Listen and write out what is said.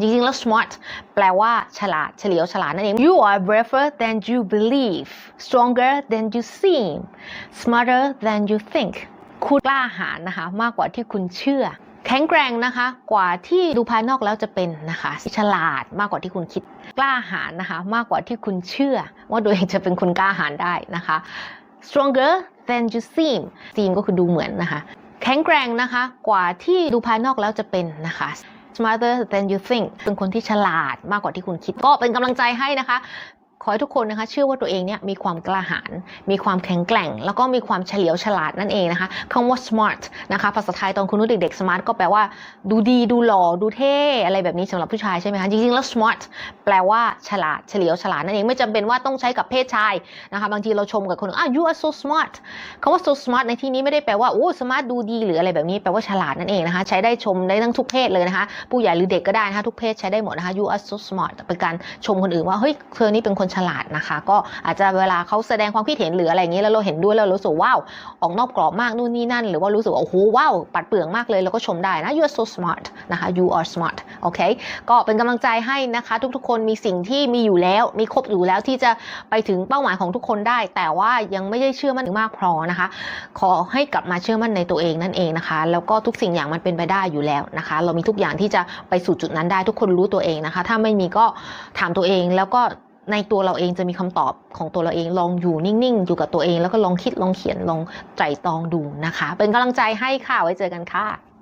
จริงๆแล้ว smart แปลว่าฉลาดเฉลียวฉลาดนั่นเอง you are braver than you believe stronger than you seem smarter than you think คุณกล้าหาญนะคะ มากกว่าที่คุณเชื่อ แข็งแกร่งนะคะ กว่าที่ดูภายนอกแล้วจะเป็นนะคะ ฉลาดมากกว่าที่คุณคิด กล้าหาญนะคะ มากกว่าที่คุณเชื่อ ว่าตัวเองจะเป็นคนกล้าหาญได้นะคะ stronger than you seem seem ก็คือดูเหมือนนะคะ แข็งแกร่งนะคะ กว่าที่ดูภายนอกแล้วจะเป็นนะคะ smarter than you think เป็นคนที่ฉลาดมากกว่าที่คุณคิดก็เป็นกำลังใจให้นะคะ ขอให้ทุกคนนะคะ เชื่อว่าตัวเองเนี่ยมีความกล้าหาญมีความแข็งแกร่ง แล้วก็มีความเฉลียวฉลาดนั่นเองนะคะคำว่า smart นะคะภาษาไทยตอนคุณนุ้เด็กๆ smart ก็แปลว่าดูดีดูหล่อดูเท่อะไรแบบนี้สำหรับผู้ชายใช่ไหมคะจริงๆแล้ว smart แปลว่าฉลาดเฉลียวฉลาดนั่นเองไม่จำเป็นว่าต้องใช้กับเพศชายนะคะบางทีเราชมกับคนอื่นอะ you are so smart คำว่า so smart ในที่นี้ไม่ได้แปลว่าโอ้ smart ดูดีหรืออะไรแบบนี้แปลว่าฉลาดนั่นเองนะคะ ใช้ได้ชมได้ทั้งทุกเพศเลยนะคะ ผู้ใหญ่หรือเด็กก็ได้นะคะทุกเพศใช้ได้หมดนะคะ you are so smart เป็นการชมคนอื่นว่าเฮ้ยเธอนี่เป็นคนฉลาดนะคะ ก็อาจจะเวลาเขาแสดงความคิดเห็นหรืออะไรอย่างนี้แล้วเราเห็นด้วยแล้วเรารู้สึกว้าวออกนอกกรอบมากนู่นนี่นั่น หรือว่ารู้สึกว่าโอ้โหว้าวปัดเปลืองมากเลยแล้วก็ชมได้นะ you are so smart นะคะ you are smart โอเคก็เป็นกำลังใจให้นะคะ ทุกๆ คนมีสิ่งที่มีอยู่แล้ว มีครบอยู่แล้วที่จะไปถึงเป้าหมายของทุกคนได้ แต่ว่ายังไม่ได้เชื่อมั่นมากพอนะคะ ขอให้กลับมาเชื่อมั่นในตัวเองนั่นเองนะคะ แล้วก็ทุกสิ่งอย่างมันเป็นไปได้อยู่แล้วนะคะ เรามีทุกอย่างที่จะไปสู่จุดนั้นได้ทุกคนรู้ตัวเองนะคะ ถ้าไม่มีก็ถามตัวเองแล้วก็ ในตัวเราเองจะมีคำตอบของตัวเราเองลองอยู่นิ่งๆ อยู่กับตัวเองแล้วก็ลองคิดลองเขียนลองไตร่ตรองดูนะคะ เป็นกำลังใจให้ค่ะไว้เจอกันค่ะ